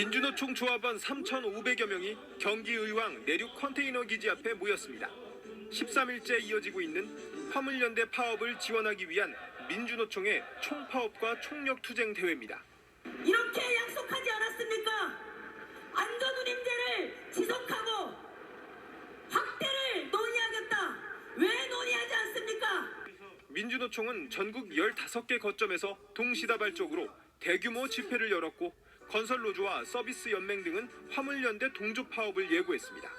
민주노총 조합원 3,500여 명이 경기의왕 내륙 컨테이너 기지 앞에 모였습니다. 13일째 이어지고 있는 화물연대 파업을 지원하기 위한 민주노총의 총파업과 총력 투쟁 대회입니다. 이렇게 약속하지 않았습니까? 안전운임제를 지속하고 확대를 논의하겠다. 왜 논의하지 않습니까? 민주노총은 전국 15개 거점에서 동시다발적으로 대규모 집회를 열었고 건설노조와 서비스 연맹 등은 화물연대 동조 파업을 예고했습니다.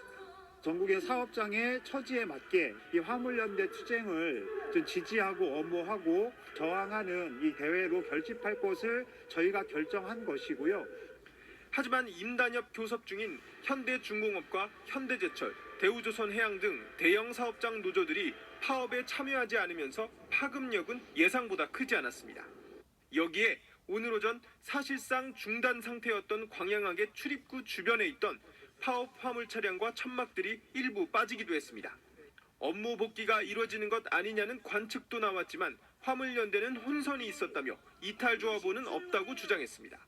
전국의 사업장의 처지에 맞게 이 화물연대 투쟁을 좀 지지하고 엄호하고 저항하는 이 대회로 결집할 것을 저희가 결정한 것이고요. 하지만 임단협 교섭 중인 현대중공업과 현대제철, 대우조선해양 등 대형 사업장 노조들이 파업에 참여하지 않으면서 파급력은 예상보다 크지 않았습니다. 여기에 오늘 오전 사실상 중단 상태였던 광양항의 출입구 주변에 있던 파업 화물 차량과 천막들이 일부 빠지기도 했습니다. 업무 복귀가 이루어지는 것 아니냐는 관측도 나왔지만 화물연대는 혼선이 있었다며 이탈 조합원은 없다고 주장했습니다.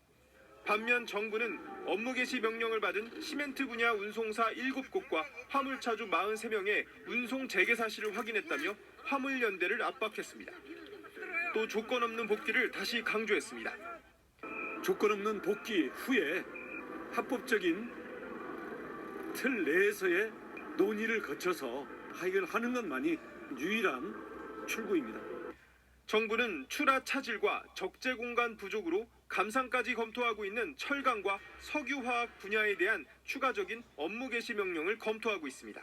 반면 정부는 업무 개시 명령을 받은 시멘트 분야 운송사 7곳과 화물차주 43명의 운송 재개 사실을 확인했다며 화물연대를 압박했습니다. 또 조건 없는 복귀를 다시 강조했습니다. 조건 없는 복귀 후에 합법적인 틀 내에서의 논의를 거쳐서 해결하는 것만이 유일한 출구입니다. 정부는 출하 차질과 적재 공간 부족으로 감상까지 검토하고 있는 철강과 석유화학 분야에 대한 추가적인 업무 개시 명령을 검토하고 있습니다.